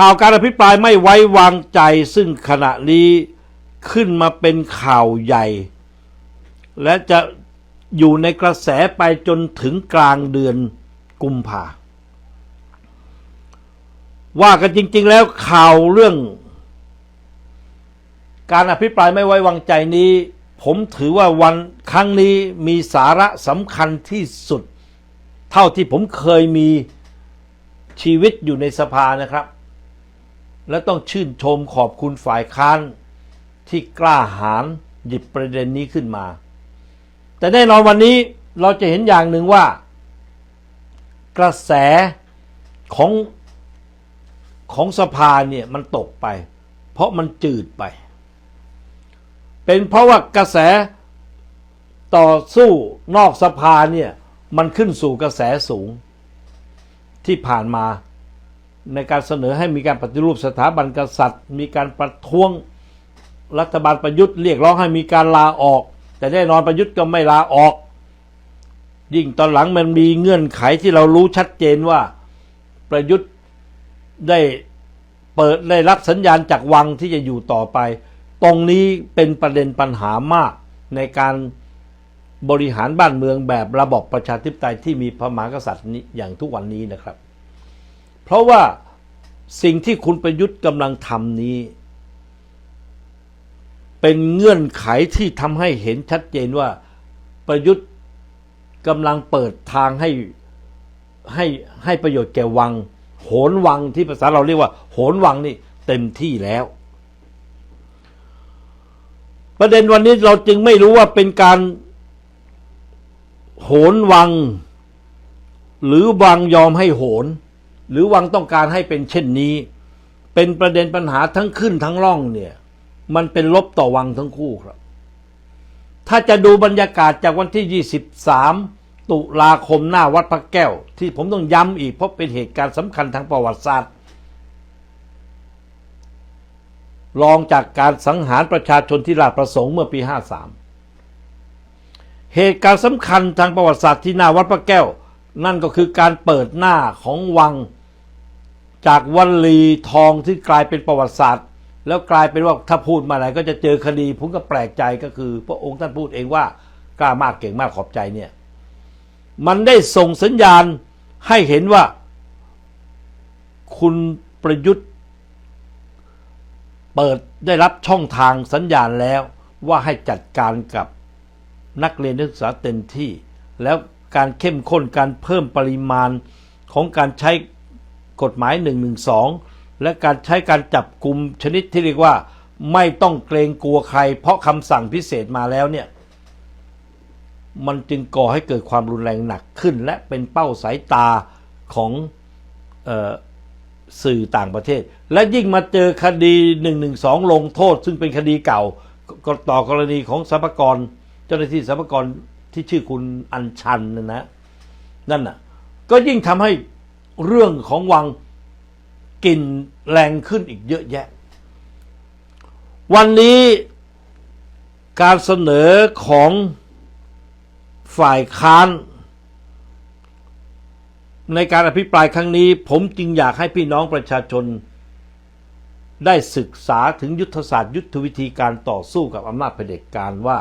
ข่าวการอภิปรายไม่ไว้วางใจซึ่งขณะนี้ขึ้นมาเป็นข่าวใหญ่ และจะอยู่ในกระแสไปจนถึงกลางเดือนกุมภาว่ากันจริง ๆ แล้วข่าวเรื่อง การอภิปรายไม่ไว้วางใจนี้ ผมถือว่าวันครั้งนี้มีสาระสำคัญที่สุด เท่าที่ผมเคยมีชีวิตอยู่ในสภานะครับ และต้องชื่นชมขอบคุณฝ่ายค้านที่กล้าหาญหยิบประเด็นนี้ขึ้นมา แต่แน่นอนวันนี้เราจะเห็นอย่างหนึ่งว่า กระแสของของสภาเนี่ยมันตกไป เพราะมันจืดไป เป็นเพราะว่ากระแสต่อสู้นอกสภาเนี่ยมันขึ้นสู่กระแสสูงที่ผ่านมา ในการเสนอให้มีการปฏิรูปสถาบันกษัตริย์ มีการประท้วงรัฐบาลประยุทธ์เรียกร้องให้มีการลาออก แต่แน่นอนประยุทธ์ก็ไม่ลาออก ยิ่งตอนหลังมันมีเงื่อนไขที่เรารู้ชัดเจนว่าประยุทธ์ได้เปิดได้รับสัญญาณจากวังที่จะอยู่ต่อไป ตรงนี้เป็นประเด็นปัญหามากในการบริหารบ้านเมืองแบบระบบประชาธิปไตยที่มีพระมหากษัตริย์นี้อย่างทุกวันนี้นะครับ เพราะว่าสิ่งที่คุณประยุทธ์กำลังทำนี้ เป็นเงื่อนไขที่ทำให้เห็นชัดเจนว่าประยุทธ์กำลังเปิดทางให้ให้ให้ประโยชน์แก่วัง โหนวังที่ภาษาเราเรียกว่า โหนวังนี่เต็มที่แล้ว ประเด็นวันนี้เราจึงไม่รู้ว่าเป็นการโหนวัง หรือวังยอมให้โหน หรือวังต้องการให้เป็นเช่นนี้ เป็นประเด็นปัญหาทั้งขึ้นทั้งล่องเนี่ย มันเป็นลบต่อวังทั้งคู่ครับ ถ้าจะดูบรรยากาศจากวันที่ 23 ตุลาคมหน้าวัดพระแก้ว ที่ผมต้องย้ำอีกเพราะเป็นเหตุการณ์สำคัญทางประวัติศาสตร์รองจากการสังหารประชาชนที่ราชประสงค์เมื่อปี 53 เหตุการณ์สำคัญทางประวัติศาสตร์ที่หน้าวัดพระแก้ว นั่นก็คือการเปิดหน้าของวัง จากวันลีทองที่กลายเป็นประวัติศาสตร์ แล้วกลายเป็นว่าถ้าพูดมาไหนก็จะเจอคดีผมก็แปลกใจก็คือ พระองค์ท่านพูดเองว่ากล้ามากเก่งมากขอบใจเนี่ย มันได้ส่งสัญญาณให้เห็นว่า คุณประยุทธ์ เปิดได้รับช่องทางสัญญาณแล้วว่าให้จัดการกับนักเรียนนักศึกษาเต็มที่ แล้วการเข้มข้นการเพิ่มปริมาณของการใช้ กฎหมาย 112 และการใช้การจับกลุ่มชนิดที่เรียกว่า ไม่ต้องเกรงกลัวใคร เพราะคำสั่งพิเศษมาแล้วเนี่ย มันจึงก่อให้เกิดความรุนแรงหนักขึ้น และเป็นเป้าสายตาของออสื่อต่างประเทศ และยิ่งมาเจอคดี 112 ลงโทษ ซึ่งเป็นคดีเก่าก็ต่อกรณีของสรรพากรเจ้าหน้าที่สรรพากรที่ชื่อคุณอัญชันนะนะนั่นน่ะ ก็ยิ่งทำให้ เรื่องของวังกลิ่นแรงขึ้นอีกเยอะแยะ วันนี้การเสนอของฝ่ายค้าน ในการอภิปรายครั้งนี้ ผมจึงอยากให้พี่น้องประชาชน ได้ศึกษาถึงยุทธศาสตร์ยุทธวิธีการต่อสู้กับอำนาจเผด็จการว่า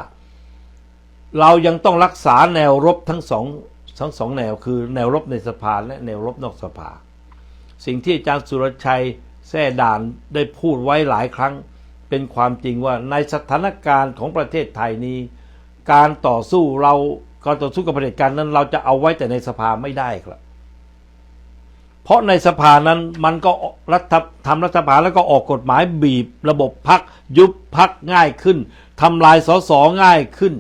เรายังต้องรักษาแนวรบทั้งสอง ทั้งสองแนวคือแนวรบในสภาและแนวรบนอกสภา สิ่งที่อาจารย์สุรชัยแท่ด่านได้พูดไว้หลายครั้ง เป็นความจริงว่าในสถานการณ์ของประเทศไทยนี้ การต่อสู้เราการต่อสู้กับเผด็จการนั้น เราจะเอาไว้แต่ในสภาไม่ได้ครับ เพราะในสภานั้นมันก็รัฐทำรัฐบาลแล้วก็ออกกฎหมายบีบ ระบบพักยุบพักง่ายขึ้นทำลายสสง่ายขึ้น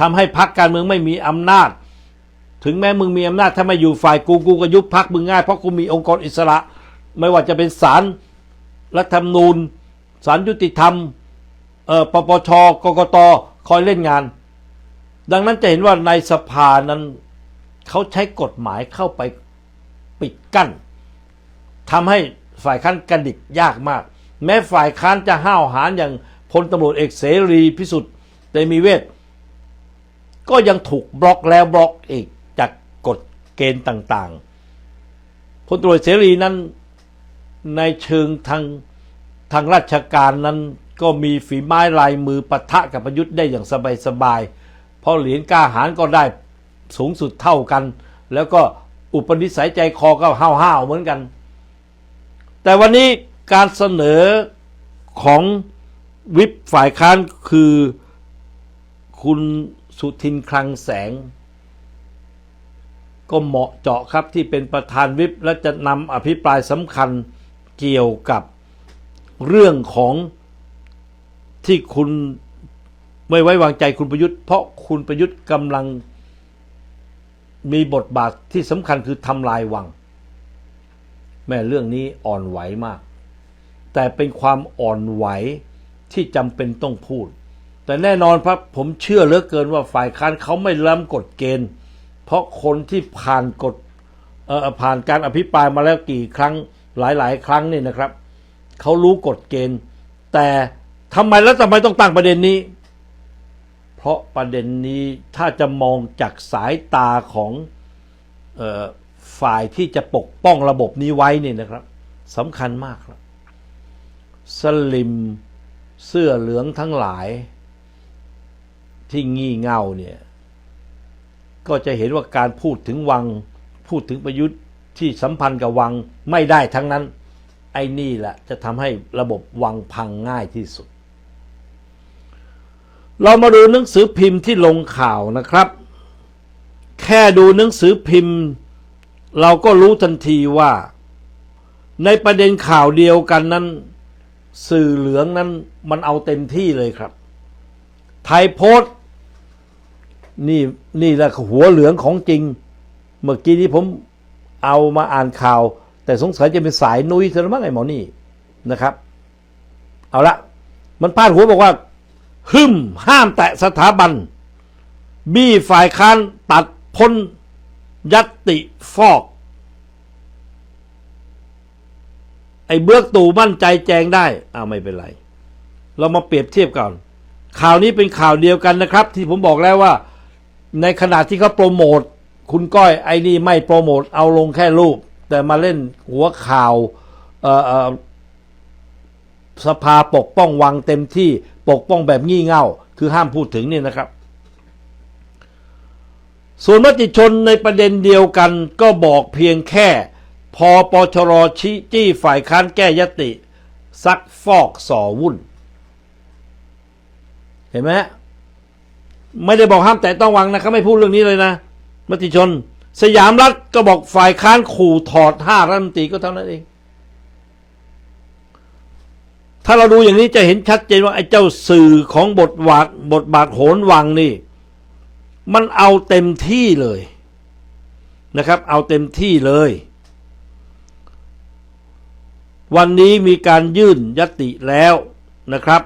ทำให้พักการเมืองไม่มีอำนาจ ถึงแม้มึงมีอำนาจถ้าไม่อยู่ฝ่ายกูกูก็ยุบพักมึงง่ายเพราะกูมีองค์กรอิสระ ไม่ว่าจะเป็นศาลรัฐธรรมนูญศาลยุติธรรมเอ่อปปชกกตคอยเล่นงาน ดังนั้นจะเห็นว่าในสภานั้นเขาใช้กฎหมายเข้าไปปิดกั้นทำให้ฝ่ายค้านกระดิกยากมาก แม้ฝ่ายค้านจะห้าวหาญอย่างพลตำรวจเอกเสรีพิสุทธิ์เตมีเวทก็ยังถูกบล็อกแล้วบล็อกอีก เกณฑ์ต่างๆพลตรวจเสรีนั้นในเชิงทางทางราชการนั้นก็มีฝีไม้ลายมือปะทะกับประยุทธ์ได้อย่างสบายๆ เพราะเหรียญกล้าหารก็ได้สูงสุดเท่ากัน แล้วก็อุปนิสัยใจคอก็ห้าวๆเหมือนกัน แต่วันนี้การเสนอของวิปฝ่ายค้านคือคุณสุทินคลังแสง ก็เหมาะเจาะครับที่เป็นประธานวิปและจะนำอภิปรายสำคัญเกี่ยวกับเรื่องของที่คุณไม่ไว้วางใจคุณประยุทธ์ เพราะคุณประยุทธ์กำลังมีบทบาทที่สำคัญคือทำลายวัง แม่เรื่องนี้อ่อนไหวมาก แต่เป็นความอ่อนไหวที่จำเป็นต้องพูด แต่แน่นอนครับผมเชื่อเหลือเกินว่าฝ่ายค้านเขาไม่ล้ำกฎเกณฑ์ เพราะคนที่ผ่านกฎผ่านการอภิปรายมาแล้วกี่ครั้งหลาย ๆ ครั้งนี่นะครับเขารู้กฎเกณฑ์ แต่ทำไมแล้วทำไมต้องตั้งประเด็นนี้ เพราะประเด็นนี้ถ้าจะมองจากสายตาของออฝ่ายที่จะปกป้องระบบนี้ไว้นี่นะครับสำคัญมากครับ สลิมเสื้อเหลืองทั้งหลาย ที่งี่เง่าเนี่ย ก็จะเห็นว่าการพูดถึงวัง พูดถึงประยุทธ์ที่สัมพันธ์กับวังไม่ได้ทั้งนั้น ไอ้นี่แหละจะทำให้ระบบวังพังง่ายที่สุด เรามาดูหนังสือพิมพ์ที่ลงข่าวนะครับ แค่ดูหนังสือพิมพ์ เราก็รู้ทันทีว่า ในประเด็นข่าวเดียวกันนั้น สื่อเหลืองนั้นมันเอาเต็มที่เลยครับ ไทยโพสต์ นี่นี่แหละหัวเหลืองของจริง เมื่อกี้นี้ผมเอามาอ่านข่าว แต่สงสัยจะเป็นสายนุ้ยเธอมั้งไอ้หมอนี่นะครับ เอาละมันพาดหัวบอกว่า หึมห้ามแตะสถาบัน บี้ฝ่ายค้านตัดพ้นยัตติฟอก ไอ้เบือกตู่มั่นใจแจงได้อ้าวไม่เป็นไร เรามาเปรียบเทียบก่อนข่าวนี้เป็นข่าวเดียวกันนะครับ ที่ผมบอกแล้วว่า ในขณะที่เขาโปรโมทคุณก้อยไอ้นี่ไม่โปรโมทเอาลงแค่รูป แต่มาเล่นหัวข่าวสภาปกป้องวังเต็มที่ปกป้องแบบงี่เง่า คือห้ามพูดถึงเนี่ยนะครับ ส่วนมติชนในประเด็นเดียวกันก็บอกเพียงแค่ พอปชรชี้จี้ฝ่ายค้านแก้ยติ ซักฟอกส่อวุ่น เห็นไหมฮะ ไม่ได้บอกห้ามแต่ต้องวังนะเขาไม่พูดเรื่องนี้เลยนะมติชน สยามรัฐก็บอกฝ่ายค้านขู่ถอดห้ารัฐมนตรีก็เท่านั้นเอง ถ้าเราดูอย่างนี้จะเห็นชัดเจนว่าไอ้เจ้าสื่อของบทบาทบทบาทโหนวังนี่ มันเอาเต็มที่เลยนะครับ เอาเต็มที่เลย วันนี้มีการยื่นยติแล้วนะครับ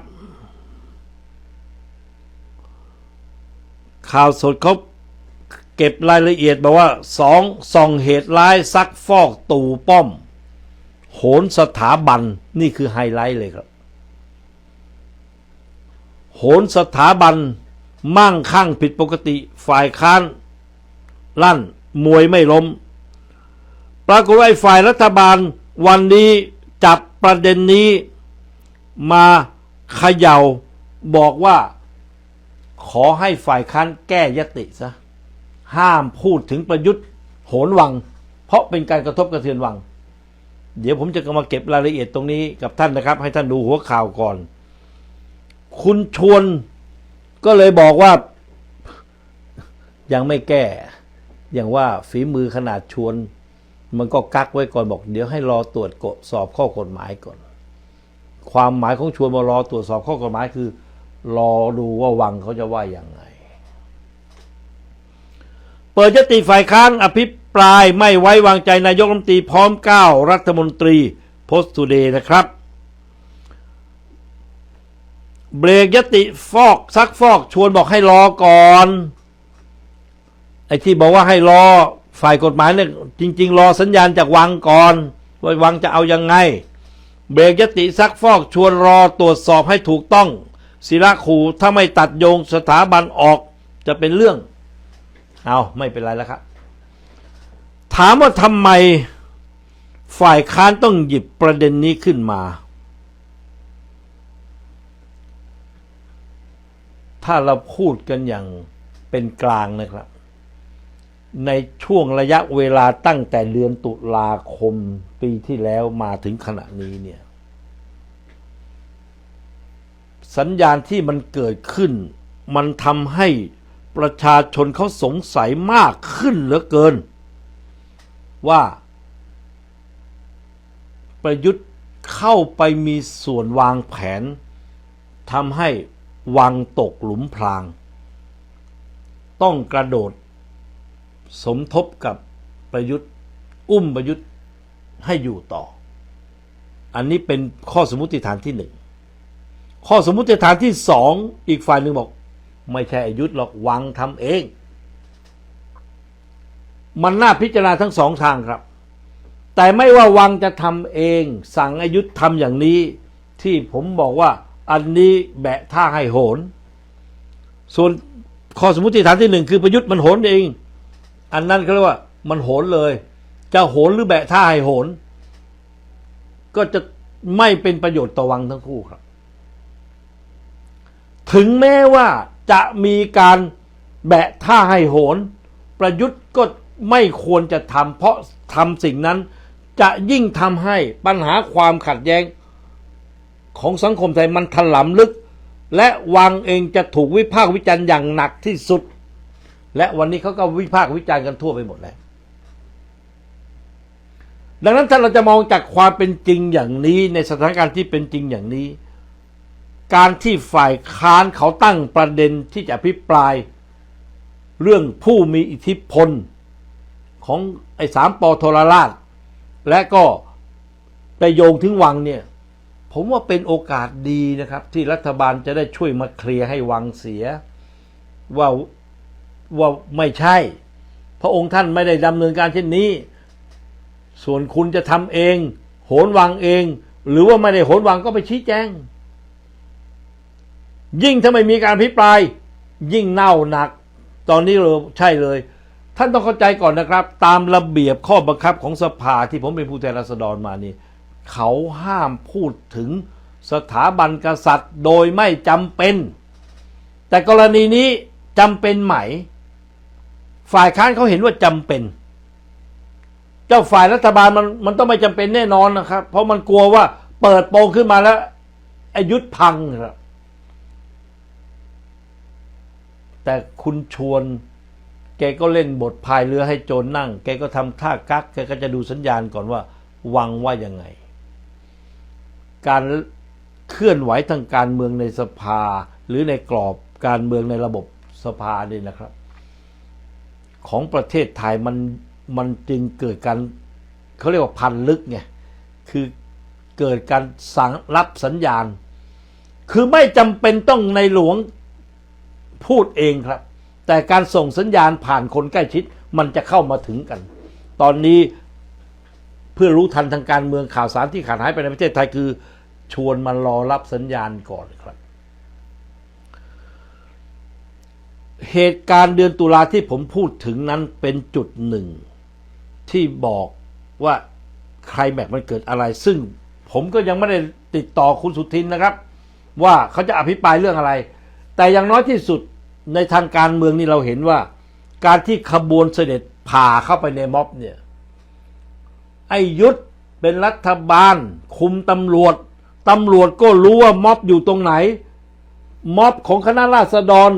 ข่าวสดเขาเก็บรายละเอียดบอกว่าสองส่องเหตุร้ายซักฟอกตู่ป้อม โหนสถาบันนี่คือไฮไลท์เลยครับ โหนสถาบันมั่งคั่งผิดปกติฝ่ายค้าน ลั่นมวยไม่ล้ม ปรากฏว่าฝ่ายรัฐบาลวันนี้จับประเด็นนี้มาเขย่าบอกว่า ขอให้ฝ่ายค้านแก้ยติซะห้ามพูดถึงประยุทธ์โหนวัง เพราะเป็นการกระทบกระเทือนวัง เดี๋ยวผมจะมาเก็บรายละเอียดตรงนี้กับท่านนะครับ ให้ท่านดูหัวข่าวก่อน คุณชวนก็เลยบอกว่ายังไม่แก้ อย่างว่าฝีมือขนาดชวน มันก็กักไว้ก่อนบอก เดี๋ยวให้รอตรวจสอบข้อกฎหมายก่อน ความหมายของชวนมารอตรวจสอบข้อกฎหมายคือ รอดูว่าวังเขาจะว่าอย่างไง เปิดยติฝ่ายค้านอภิปรายไม่ไว้วางใจนายกรัฐมนตรีพร้อมเก้ารัฐมนตรีโพสต์ทูเดย์นะครับ เบรกยติฟอกซักฟอกชวนบอกให้รอก่อนไอ้ที่บอกว่าให้รอฝ่ายกฎหมายเนี่ยจริง ๆ รอสัญญาณจากวังก่อนว่าวังจะเอายังไง เบรกยติซักฟอกชวนรอตรวจสอบให้ถูกต้อง ศิระขู่ถ้าไม่ตัดโยงสถาบันออกจะเป็นเรื่อง เอาไม่เป็นไรแล้วครับ ถามว่าทำไมฝ่ายค้านต้องหยิบประเด็นนี้ขึ้นมา ถ้าเราพูดกันอย่างเป็นกลางนะครับ ในช่วงระยะเวลาตั้งแต่เดือนตุลาคมปีที่แล้วมาถึงขณะนี้เนี่ย สัญญาณที่มันเกิดขึ้น มันทำให้ประชาชนเขาสงสัยมากขึ้นเหลือเกิน ว่า ประยุทธ์เข้าไปมีส่วนวางแผนทำให้วังตกหลุมพราง ต้องกระโดด สมทบกับประยุทธ์ อุ้มประยุทธ์ให้อยู่ต่อ อันนี้เป็นข้อสมมติฐานที่หนึ่ง ข้อสมมติฐานที่สองอีกฝ่ายหนึ่งบอก ไม่ใช่อายุธหรอกวังทำเอง มันน่าพิจารณาทั้งสองทางครับ แต่ไม่ว่าวังจะทำเอง สั่งอายุธทำอย่างนี้ ที่ผมบอกว่าอันนี้แบะท่าให้โหน ส่วนข้อสมมติฐานที่หนึ่งคือประยุทธ์มันโหนเอง อันนั้นเขาเรียกว่า มันโหนเลย จะโหนหรือแบะท่าให้โหน ก็จะไม่เป็นประโยชน์ต่อวังทั้งคู่ครับ ถึงแม้ว่าจะมีการแบะท่าให้โหน ประยุทธ์ก็ไม่ควรจะทำเพราะทำสิ่งนั้นจะยิ่งทำให้ปัญหาความขัดแย้ง ของสังคมไทยมันถลำลึก และวังเองจะถูกวิพากษ์วิจารณ์อย่างหนักที่สุด และวันนี้เขาก็วิพากษ์วิจารณ์กันทั่วไปหมดแล้ว ดังนั้นถ้าเราจะมองจากความเป็นจริงอย่างนี้ในสถานการณ์ที่เป็นจริงอย่างนี้ การที่ฝ่ายค้านเขาตั้งประเด็นที่จะอภิปราย เรื่องผู้มีอิทธิพล ของไอ้สามปอโทรราช และก็ไปโยงถึงวังเนี่ย ผมว่าเป็นโอกาสดีนะครับ ที่รัฐบาลจะได้ช่วยมาเคลียร์ให้วังเสีย ว่าว่าไม่ใช่ พระองค์ท่านไม่ได้ดำเนินการเช่นนี้ ส่วนคุณจะทำเอง โหนวังเอง หรือว่าไม่ได้โหนวังก็ไปชี้แจง ยิ่งถ้าไม่มีการพิปราย ยิ่งเน่าหนัก ตอนนี้เราใช่เลย ท่านต้องเข้าใจก่อนนะครับ ตามระเบียบข้อบังคับของสภาที่ผมเป็นผู้แทนราษฎรมานี่เขาห้ามพูดถึงสถาบันกษัตริย์โดยไม่จำเป็น แต่กรณีนี้จำเป็นไหม ฝ่ายค้านเขาเห็นว่าจำเป็น เจ้าฝ่ายรัฐบาลมันมันต้องไม่จำเป็นแน่นอนนะครับ เพราะมันกลัวว่าเปิดโปงขึ้นมาแล้วอายุทธพังครับ แต่คุณชวน แกก็เล่นบทพายเรือให้โจรนั่ง แกก็ทำท่ากักแกก็จะดูสัญญาณก่อนว่า วังว่ายังไง การเคลื่อนไหวทางการเมืองในสภา หรือในกรอบการเมืองในระบบสภาเนี่ยนะครับ ของประเทศไทยมันมันจึงเกิดการเขาเรียกว่าพันลึกไงคือเกิดการสั่งรับสัญญาณ คือไม่จำเป็นต้องในหลวง พูดเองครับ แต่การส่งสัญญาณผ่านคนใกล้ชิดมันจะเข้ามาถึงกัน ตอนนี้เพื่อรู้ทันทางการเมืองข่าวสารที่ขาดหายไปในประเทศไทยคือ ชวนมารอรับสัญญาณก่อนครับ เหตุการณ์เดือนตุลาที่ผมพูดถึงนั้นเป็นจุดหนึ่ง ที่บอกว่าใครแม็กมันเกิดอะไร ซึ่งผมก็ยังไม่ได้ติดต่อคุณสุทินนะครับ ว่าเขาจะอภิปรายเรื่องอะไร แต่อย่างน้อยที่สุด ในทางการเมืองนี่เราเห็นว่า การที่ขบวนเสด็จผ่าเข้าไปในม็อบเนี่ยไอ้ยุทธเป็นรัฐบาล คุมตำรวจตำรวจก็รู้ว่าม็อบอยู่ตรงไหน ม็อบของคณะราษฎร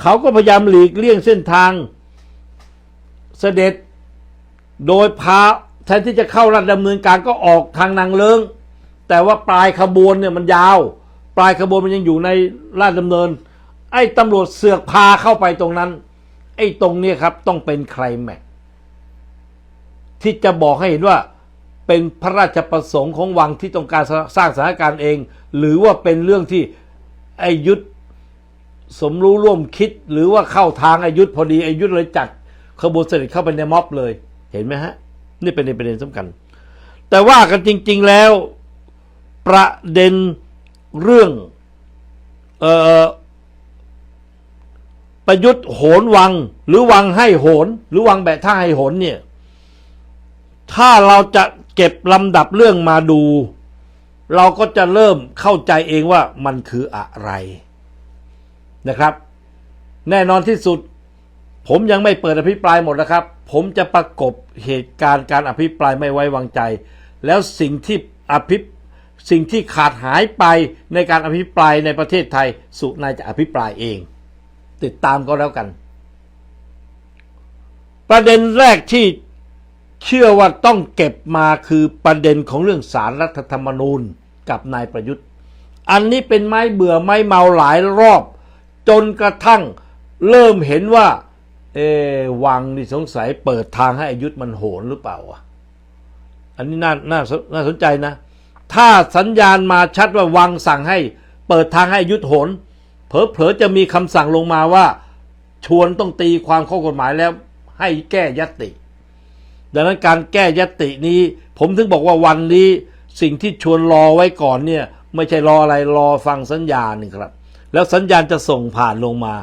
เขาก็พยายามหลีกเลี่ยงเส้นทาง เสด็จโดยพาแทนที่จะเข้ารัฐดำเนินการก็ออกทางนางเลิงแต่ว่าปลายขบวนเนี่ยมันยาว ปลายขบวนมันยังอยู่ในราชดำเนิน ไอ้ตำรวจเสือกพาเข้าไปตรงนั้น ไอ้ตรงนี้ครับ ต้องเป็นใครแม็กที่จะบอกให้เห็นว่าเป็นพระราชประสงค์ของวังที่ต้องการสร้างสถานการณ์เอง หรือว่าเป็นเรื่องที่ไอ้ยุทธสมรู้ร่วมคิด หรือว่าเข้าทางไอายุทธพอดีไอายุทธเลยจัดขบวนเสด็จเข้าไปในม็อบเลย เห็นไหมฮะ นี่เป็นประเด็นสำคัญ แต่ว่ากันจริง ๆแล้วประเด็นเรื่องเอ่อ ประยุทธ์โหนวัง หรือวังให้โหน หรือวังแบะท่าให้โหนเนี่ย ถ้าเราจะเก็บลำดับเรื่องมาดู เราก็จะเริ่มเข้าใจเองว่ามันคืออะไรนะครับ แน่นอนที่สุด ผมยังไม่เปิดอภิปรายหมดนะครับ ผมจะประกบเหตุการณ์การอภิปรายไม่ไว้วางใจ แล้วสิ่งที่อภิสิ่งที่ขาดหายไปในการอภิปรายในประเทศไทย สุนายจะอภิปรายเอง ติดตามก็แล้วกัน ประเด็นแรกที่เชื่อว่าต้องเก็บมาคือประเด็นของเรื่องสารรัฐธรรมนูญกับนายประยุทธ์ อันนี้เป็นไม้เบื่อไม้เมาหลายรอบ จนกระทั่งเริ่มเห็นว่า เอวังนี่สงสัยเปิดทางให้อายุธมันโหนหรือเปล่าวะอันนี้น่าน่าสน่าสนใจนะ ถ้าสัญญาณมาชัดว่าวังสั่งให้ เปิดทางให้อายุทธโหน เผลอๆจะมีคำสั่งลงมาว่า ชวนต้องตีความข้อกฎหมายแล้วให้แก้ยตติดังนั้นการแก้ยตตินี้ ผมถึงบอกว่าวันนี้สิ่งที่ชวนรอไว้ก่อนเนี่ย ไม่ใช่รออะไรรอฟังสัญญาณนี่ครับ แล้วสัญญาณจะส่งผ่านลงมา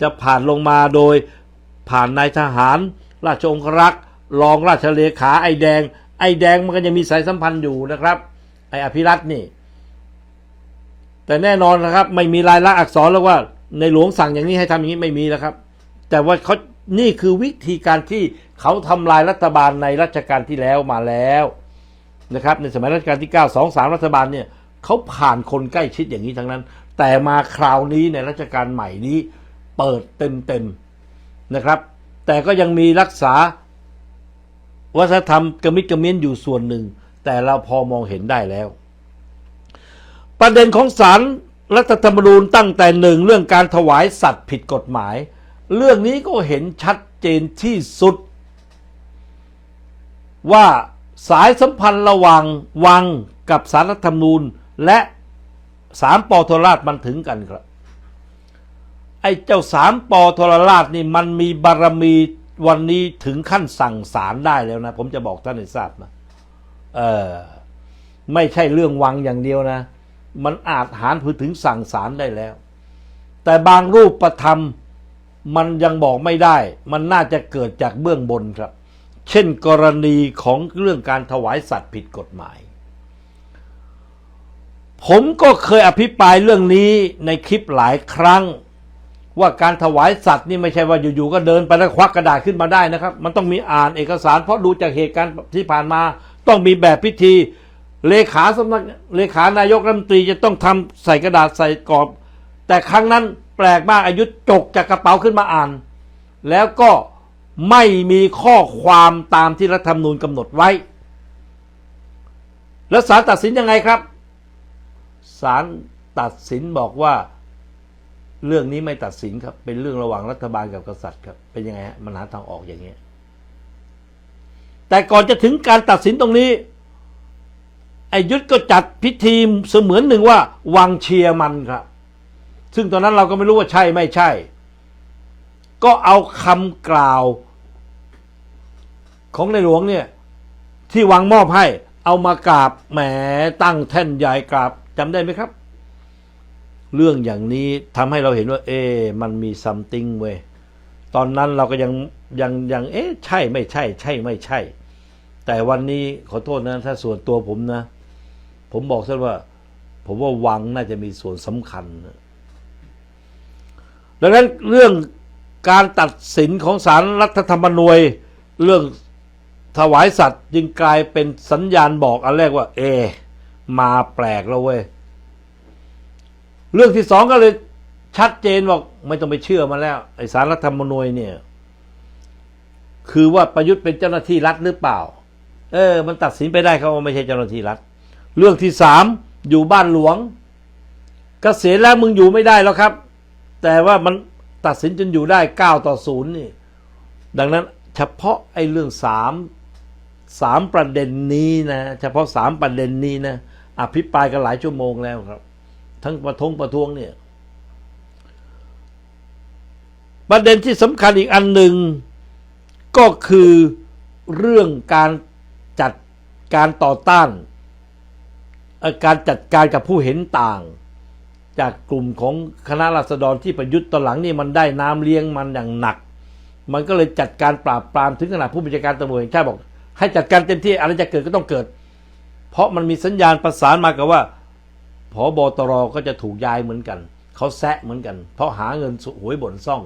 จะผ่านลงมาโดยผ่านนายทหาร ราชองครักษ์รองราชเลขาไอแดง ไอแดงมันก็ยังมีสายสัมพันธ์อยู่นะครับ ไออภิรัตน์นี่ แต่แน่นอนนะครับ ไม่มีลายลักษณ์อักษรแล้วว่า ในหลวงสั่งอย่างนี้ให้ทำอย่างนี้ไม่มีแล้วครับ แต่ว่าเขานี่คือวิธีการที่เขาทำลายรัฐบาลในรัชกาลที่แล้วมาแล้วนะครับ ในสมัยรัชกาลที่ 9 2 3 รัฐบาลเนี่ยเขาผ่านคนใกล้ชิดอย่างนี้ทั้งนั้น แต่มาคราวนี้ในรัชกาลใหม่นี้เปิดเต็มๆนะครับ แต่ก็ยังมีรักษาวัฒนธรรมกระมิดกระเมียนอยู่ส่วนหนึ่ง แต่เราพอมองเห็นได้แล้ว ประเด็นของศาลรรัฐธรรมนูญตั้งแต่หนึ่งเรื่องการถวายสัตว์ผิดกฎหมาย เรื่องนี้ก็เห็นชัดเจนที่สุด ว่าสายสัมพันธ์ระหว่างวังกับสารรัฐธรรมนูญและสามปอทรราชมันถึงกันครับ ไอ้เจ้าสามปอทรราชนี่มันมีบารมีวันนี้ถึงขั้นสั่งสารได้แล้วนะ ผมจะบอกท่านให้ทราบนะเออไม่ใช่เรื่องวังอย่างเดียวนะ มันอาจหารถึงสั่งสารได้แล้ว แต่บางรูปประธรรมมันยังบอกไม่ได้ มันน่าจะเกิดจากเบื้องบนครับ เช่นกรณีของเรื่องการถวายสัตว์ผิดกฎหมาย ผมก็เคยอภิปรายเรื่องนี้ในคลิปหลายครั้ง ว่าการถวายสัตว์นี่ไม่ใช่ว่าอยู่ๆก็เดินไปแล้วควักกระดาษขึ้นมาได้นะครับ มันต้องมีอ่านเอกสาร เพราะดูจากเหตุการณ์ที่ผ่านมา ต้องมีแบบพิธี เลขาสำนักเลขานายกรัฐมนตรีจะต้องทำใส่กระดาษใส่กรอบ แต่ครั้งนั้นแปลกมากอายุจกจากกระเป๋าขึ้นมาอ่าน แล้วก็ไม่มีข้อความตามที่รัฐธรรมนูญกำหนดไว้ แล้วศาลตัดสินยังไงครับศาลตัดสินบอกว่าเรื่องนี้ไม่ตัดสินครับ เป็นเรื่องระหว่างรัฐบาลกับกษัตริย์ครับ เป็นยังไงฮะมันหาทางออกอย่างนี้แต่ก่อนจะถึงการตัดสินตรงนี้ ไอ้ยุทธก็จัดพิธีเสมือนหนึ่งว่า วังเชียร์มันครับ ซึ่งตอนนั้นเราก็ไม่รู้ว่าใช่ไม่ใช่ ก็เอาคำกล่าว ของในหลวงเนี่ย ที่วังมอบให้ เอามากราบแหมตั้งแท่นใหญ่กราบจำได้ไหมครับ เรื่องอย่างนี้ทำให้เราเห็นว่า เอ๊มันมีซัมติงเว้ยตอนนั้นเราก็ยังยังยัง เอ๊ะใช่ไม่ใช่ ใช่ไม่ใช่ แต่วันนี้ขอโทษนะถ้าส่วนตัวผมนะ ผมบอกซะว่า ผมว่าวังน่าจะมีส่วนสำคัญ ดังนั้นเรื่องการตัดสินของศาลรรัฐธรรมนูญเรื่องถวายสัตว์จึงกลายเป็นสัญญาณบอกอันแรกว่า เอ มาแปลกแล้วเว้ย เรื่องที่สองก็เลยชัดเจนบอกไม่ต้องไปเชื่อมันแล้ว ไอสารรัฐธรรมนูญเนี่ย คือว่าประยุทธ์เป็นเจ้าหน้าที่รัฐหรือเปล่า เออ มันตัดสินไปได้เขาว่าไม่ใช่เจ้าหน้าที่รัฐ เรื่องที่สามอยู่บ้านหลวงกเกษียณแล้วมึงอยู่ไม่ได้แล้วครับ แต่ว่ามันตัดสินจนอยู่ได้เก้าต่อศูนย์นี่ ดังนั้นเฉพาะไอ้เรื่องสามสามประเด็นนี้นะ เฉพาะสามประเด็นนี้นะ อภิปรายกันหลายชั่วโมงแล้วครับ ทั้งประท้งประท้วงเนี่ย ประเด็นที่สำคัญอีกอันหนึ่งก็คือเรื่องการจัดการต่อต้าน การจัดการกับผู้เห็นต่าง จากกลุ่มของคณะราษฎรที่ประยุทธ์ตอนหลังนี่มันได้น้ำเลี้ยงมันอย่างหนัก มันก็เลยจัดการปราบปรามถึงขนาดผู้บัญชาการตำรวจแห่งชาติบอก ให้จัดการเต็มที่อะไรจะเกิดก็ต้องเกิด เพราะมันมีสัญญาณประสานมากับว่าพอบตรก็จะถูกย้ายเหมือนกันเขาแซะเหมือนกัน เพราะหาเงินสุหวยบ่นซ่อง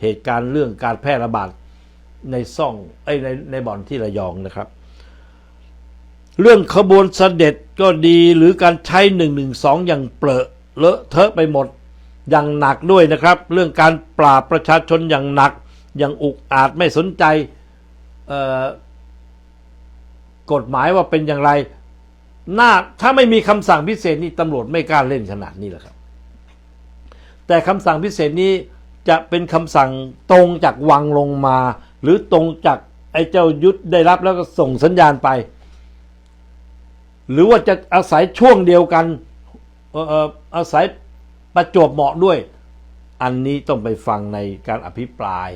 เหตุการณ์เรื่องการแพร่ระบาดในซ่องไอ้ในในบ่อนที่ระยองนะครับ เรื่องขบวนเสด็จก็ดีหรือการใช้หนึ่งหนึ่งสองอย่างเปรอะเลอะเทอะไปหมดอย่างหนักด้วยนะครับ เรื่องการปราบประชาชนอย่างหนัก อย่างอุกอาจไม่สนใจกฎหมายว่าเป็นอย่างไรน่าถ้าไม่มีคำสั่งพิเศษนี่ตำรวจไม่กล้าเล่นขนาดนี้แหละครับ แต่คำสั่งพิเศษนี้จะเป็นคำสั่งตรงจากวังลงมา หรือตรงจากไอ้เจ้ายุทธได้รับแล้วก็ส่งสัญญาณไป หรือว่าจะอาศัยช่วงเดียวกันอาศัยประจวบเหมาะด้วย อันนี้ต้องไปฟังในการอภิปราย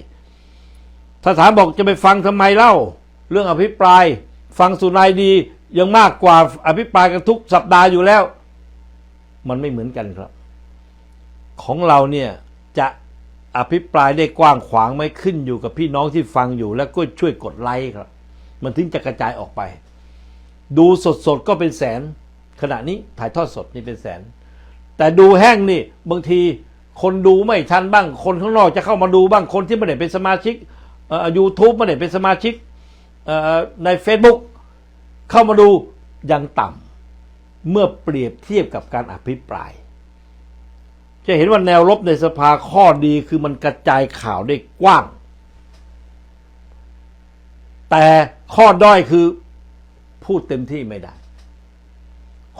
ถ้าถามบอกจะไปฟังทำไมเล่า เรื่องอภิปราย ฟังสุนายดียังมากกว่าอภิปรายกันทุกสัปดาห์อยู่แล้ว มันไม่เหมือนกันครับ ของเราเนี่ยจะอภิปรายได้กว้างขวางไม่ขึ้นอยู่กับพี่น้องที่ฟังอยู่ แล้วก็ช่วยกดไลค์ครับ มันถึงจะกระจายออกไป ดูสดๆก็เป็นแสน ขณะนี้ถ่ายทอดสดนี่เป็นแสน แต่ดูแห้งนี่บางทีคนดูไม่ทันบ้าง คนข้างนอกจะเข้ามาดูบ้างคนที่ไม่ได้เป็นสมาชิกยูทูบไม่ได้เป็นสมาชิกใน Facebook เข้ามาดูยังต่ำเมื่อเปรียบเทียบกับการอภิปราย จะเห็นว่าแนวรบในสภาข้อดีคือมันกระจายข่าวได้กว้าง แต่ข้อด้อยคือ พูดเต็มที่ไม่ได้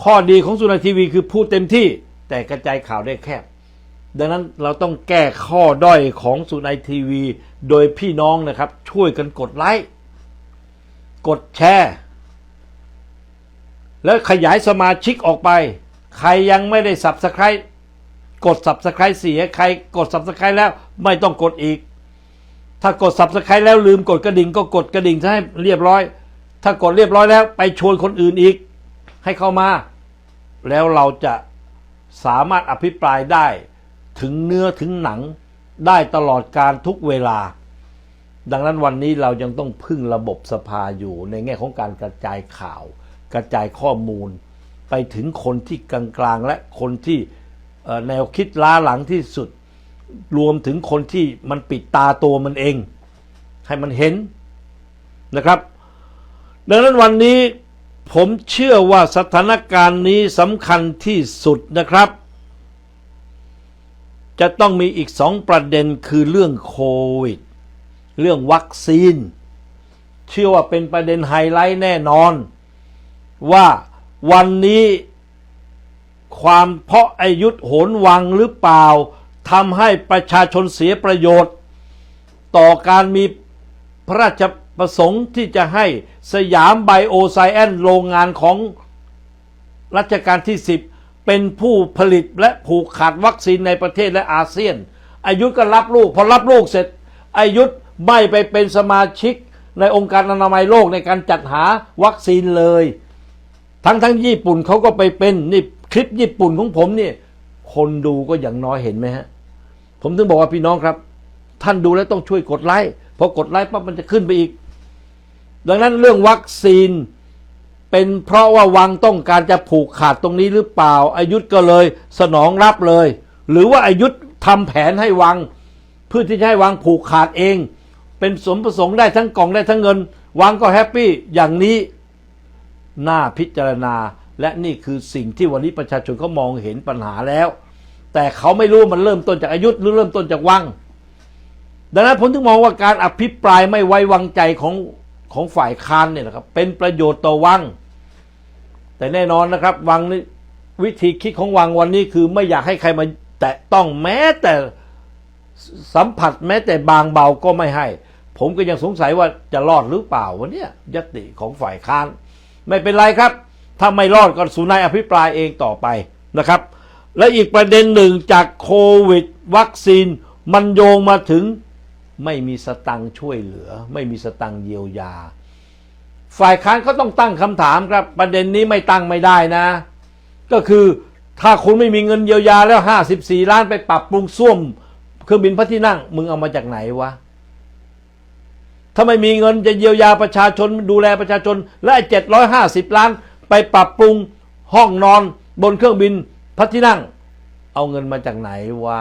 ข้อดีของสุนทรทีวีคือพูดเต็มที่ แต่กระจายข่าวได้แคบ ดังนั้นเราต้องแก้ข้อด้อยของสุนัยทีวี โดยพี่น้องนะครับ ช่วยกันกดไลค์กดแชร์ แล้วขยายสมาชิกออกไป ใครยังไม่ได้สับสไครกดสับสไครเสียใครกดสับสไครแล้วไม่ต้องกดอีก ถ้ากดสับสไครแล้วลืมกดกระดิ่งก็กดกระดิ่งซะให้เรียบร้อย ถ้ากดเรียบร้อยแล้ว ไปชวนคนอื่นอีก ให้เข้ามา แล้วเราจะสามารถอภิปรายได้ถึงเนื้อถึงหนังได้ตลอดการทุกเวลา ดังนั้นวันนี้เรายังต้องพึ่งระบบสภาอยู่ในแง่ของการกระจายข่าว กระจายข้อมูล ไปถึงคนที่กลางๆ และคนที่แนวคิดล้าหลังที่สุด รวมถึงคนที่มันปิดตาตัวมันเอง ให้มันเห็นนะครับ ดังนั้นวันนี้ผมเชื่อว่าสถานการณ์นี้สำคัญที่สุดนะครับ จะต้องมีอีกสองประเด็นคือเรื่องโควิด เรื่องวัคซีน เชื่อว่าเป็นประเด็นไฮไลท์แน่นอน ว่าวันนี้ความเพราะอายุธโหนวังหรือเปล่าทำให้ประชาชนเสียประโยชน์ ต่อการมีพระราช ประสงค์ที่จะให้สยามไบโอไซแอนโรงงานของรัชกาลที่ 10 เป็นผู้ผลิตและผูกขาดวัคซีนในประเทศและอาเซียน อายุก็รับลูก พอรับลูกเสร็จ อายุไม่ไปเป็นสมาชิกในองค์การอนามัยโลกในการจัดหาวัคซีนเลย ทั้งทั้งญี่ปุ่นเขาก็ไปเป็นนี่คลิปญี่ปุ่นของผมเนี่ยคนดูก็อย่างน้อยเห็นไหมฮะ ผมถึงบอกว่าพี่น้องครับ ท่านดูแล้วต้องช่วยกดไลค์พอกดไลค์ปั๊บมันจะขึ้นไปอีก ดังนั้นเรื่องวัคซีน เป็นเพราะว่าวังต้องการจะผูกขาดตรงนี้หรือเปล่า อายุธก็เลยสนองรับเลย หรือว่าอายุธทำแผนให้วัง เพื่อที่จะให้วังผูกขาดเอง เป็นสมประสงค์ได้ทั้งกล่องได้ทั้งเงิน วังก็แฮปปี้อย่างนี้น่าพิจารณา และนี่คือสิ่งที่วันนี้ประชาชนเขามองเห็นปัญหาแล้ว แต่เขาไม่รู้มันเริ่มต้นจากอายุธหรือเริ่มต้นจากวังดังนั้นผมถึงมองว่าการอภิปรายไม่ไว้วางใจของ ของฝ่ายค้านเนี่ยนะครับ เป็นประโยชน์ต่อวัง แต่แน่นอนนะครับ วังนี่วิธีคิดของวังวันนี้คือไม่อยากให้ใครมาแตะต้องแม้แต่สัมผัสแม้แต่บางเบาก็ไม่ให้ ผมก็ยังสงสัยว่าจะรอดหรือเปล่าวันนี้ยติของฝ่ายค้าน ไม่เป็นไรครับ ถ้าไม่รอดก็สุนัยอภิปรายเองต่อไปนะครับ และอีกประเด็นหนึ่งจากโควิด วัคซีนมันโยงมาถึง ไม่มีสตังค์ช่วยเหลือ ไม่มีสตังค์เยียวยา ฝ่ายค้านก็ต้องตั้งคำถามครับ ประเด็นนี้ไม่ตั้งไม่ได้นะ ก็คือถ้าคุณไม่มีเงินเยียวยาแล้ว 54 ล้านไปปรับปรุงส้วมเครื่องบินพระที่นั่ง มึงเอามาจากไหนวะถ้าไม่มีเงินจะเยียวยาประชาชนดูแลประชาชน และเจ็ดร้อยห้าสิบล้าน ไปปรับปรุงห้องนอนบนเครื่องบินพัที่นั่ง เอาเงินมาจากไหนวะ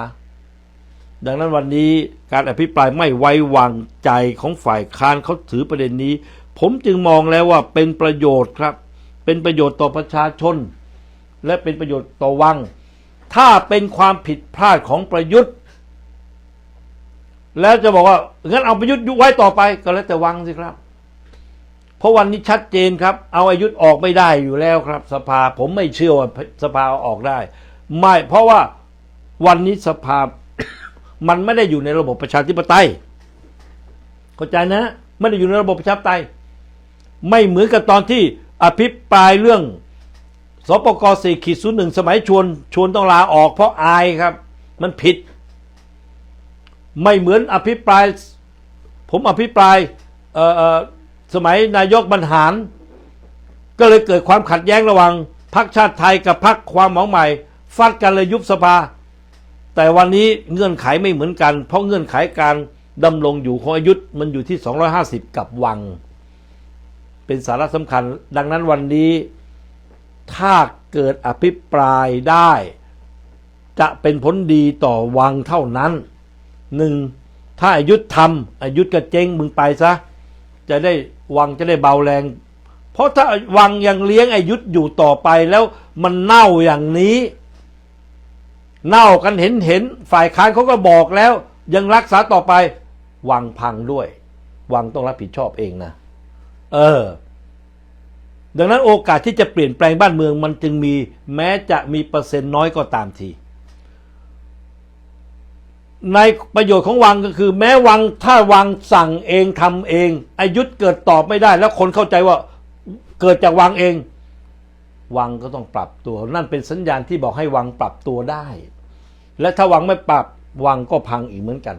ดังนั้นวันนี้การอภิปรายไม่ไว้วางใจของฝ่ายค้านเขาถือประเด็นนี้ ผมจึงมองแล้วว่าเป็นประโยชน์ครับ เป็นประโยชน์ต่อประชาชน และเป็นประโยชน์ต่อวัง ถ้าเป็นความผิดพลาดของประยุทธ์ แล้วจะบอกว่างั้นเอาประยุทธ์ยุไว้ต่อไปก็แล้วแต่วังสิครับ เพราะวันนี้ชัดเจนครับ เอาอายุทธ์ออกไม่ได้อยู่แล้วครับ สภาผมไม่เชื่อว่าสภาเอาออกได้ ไม่เพราะว่าวันนี้สภา มันไม่ได้อยู่ในระบบประชาธิปไตย เข้าใจนะ ไม่ได้อยู่ในระบบประชาธิปไตย ไม่เหมือนกับตอนที่อภิปรายเรื่องสปกสี่ขีดศูนย์หนึ่งสมัยชวนชวนต้องลาออกเพราะอายครับ มันผิด ไม่เหมือนอภิปราย ผมอภิปรายสมัยนายกบรรหาร ก็เลยเกิดความขัดแย้งระหว่างพรรคชาติไทยกับพรรคความหมองใหม่ ฟัดกันเลยยุบสภา แต่วันนี้เงื่อนไขไม่เหมือนกัน เพราะเงื่อนไขการดำรงอยู่ของอายุธมันอยู่ที่ 250 กับวัง เป็นสาระสำคัญ ดังนั้นวันนี้ถ้าเกิดอภิปรายได้ จะเป็นผลดีต่อวังเท่านั้นหนึ่งถ้าอายุทธทำอายุธก็เจ๊งมึงไปซะ จะได้วังจะได้เบาแรง เพราะถ้าวังยังเลี้ยงอายุธอยู่ต่อไปแล้วมันเน่าอย่างนี้ เน่ากันเห็นเห็นฝ่ายค้านเขาก็บอกแล้ว ยังรักษาต่อไป วังพังด้วย วังต้องรับผิดชอบเองนะ เออ ดังนั้นโอกาสที่จะเปลี่ยนแปลงบ้านเมืองมันจึงมีแม้จะมีเปอร์เซ็นต์น้อยก็ตามที ในประโยชน์ของวังก็คือ แม้วังถ้าวังสั่งเองทำเองอายุธเกิดตอบไม่ได้ แล้วคนเข้าใจว่าเกิดจากวังเองวังก็ต้องปรับตัว นั่นเป็นสัญญาณที่บอกให้วังปรับตัวได้ และถ้าวังไม่ปรับวังก็พังอีกเหมือนกัน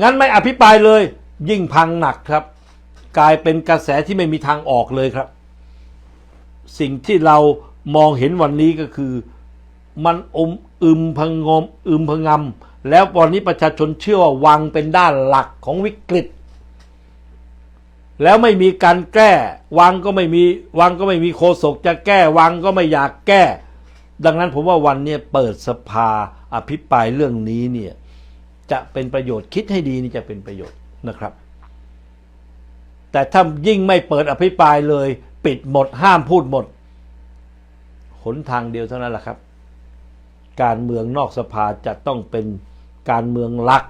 งั้นไม่อภิปรายเลย ยิ่งพังหนักครับ กลายเป็นกระแสที่ไม่มีทางออกเลยครับ สิ่งที่เรามองเห็นวันนี้ก็คือ มันอมอึมพงงมอึมพงำแล้ววันนี้ประชาชนเชื่อว่าวังเป็นด้านหลักของวิกฤต แล้วไม่มีการแก้วังก็ไม่มีวังก็ไม่มีโคศกจะแก้วังก็ไม่อยากแก้ ดังนั้นผมว่าวันนี้เปิดสภา อภิปรายเรื่องนี้เนี่ยจะเป็นประโยชน์คิดให้ดีนี่จะเป็นประโยชน์นะครับ แต่ถ้ายิ่งไม่เปิดอภิปรายเลย ปิดหมดห้ามพูดหมดหนทางเดียวเท่านั้นแหละครับ การเมืองนอกสภาจะต้องเป็นการเมืองหลัก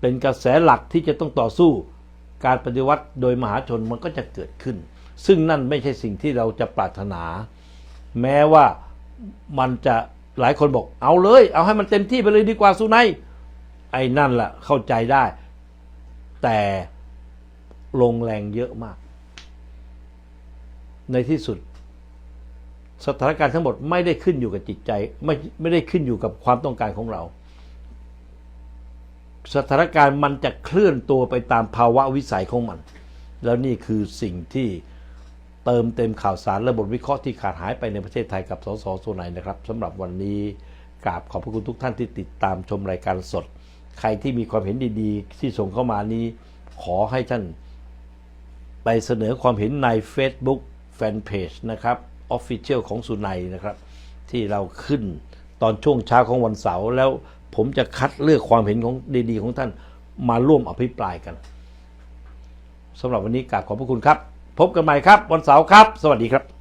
เป็นกระแสหลักที่จะต้องต่อสู้ การปฏิวัติโดยมหาชนมันก็จะเกิดขึ้น ซึ่งนั่นไม่ใช่สิ่งที่เราจะปรารถนา แม้ว่ามันจะ หลายคนบอกเอาเลย เอาให้มันเต็มที่ไปเลยดีกว่าสุนัยไอ้นั่นแหละเข้าใจได้ แต่ลงแรงเยอะมาก ในที่สุด สถานการณ์ทั้งหมดไม่ได้ขึ้นอยู่กับจิตใจ ไม่ไม่ได้ขึ้นอยู่กับความต้องการของเรา สถานการณ์มันจะเคลื่อนตัวไปตามภาวะวิสัยของมัน แล้วนี่คือสิ่งที่ เติมเต็มข่าวสารและบทวิเคราะห์ที่ขาดหายไปในประเทศไทยกับสสโซนายนะครับสำหรับวันนี้กราบขอบพระคุณทุกท่านที่ติดตามชมรายการสด ใครที่มีความเห็นดีๆ ที่ส่งเข้ามานี้ ขอให้ท่าน ไปเสนอความเห็นใน Facebook Fanpage นะครับ Official ของสุนัยนะครับ ที่เราขึ้นตอนช่วงเช้าของวันเสาร์แล้วผมจะคัดเลือกความเห็นของดีๆ ของท่านมาร่วมอภิปรายกันสำหรับวันนี้กราบขอบพระคุณครับ พบกันใหม่ครับวันเสาร์ครับ สวัสดีครับ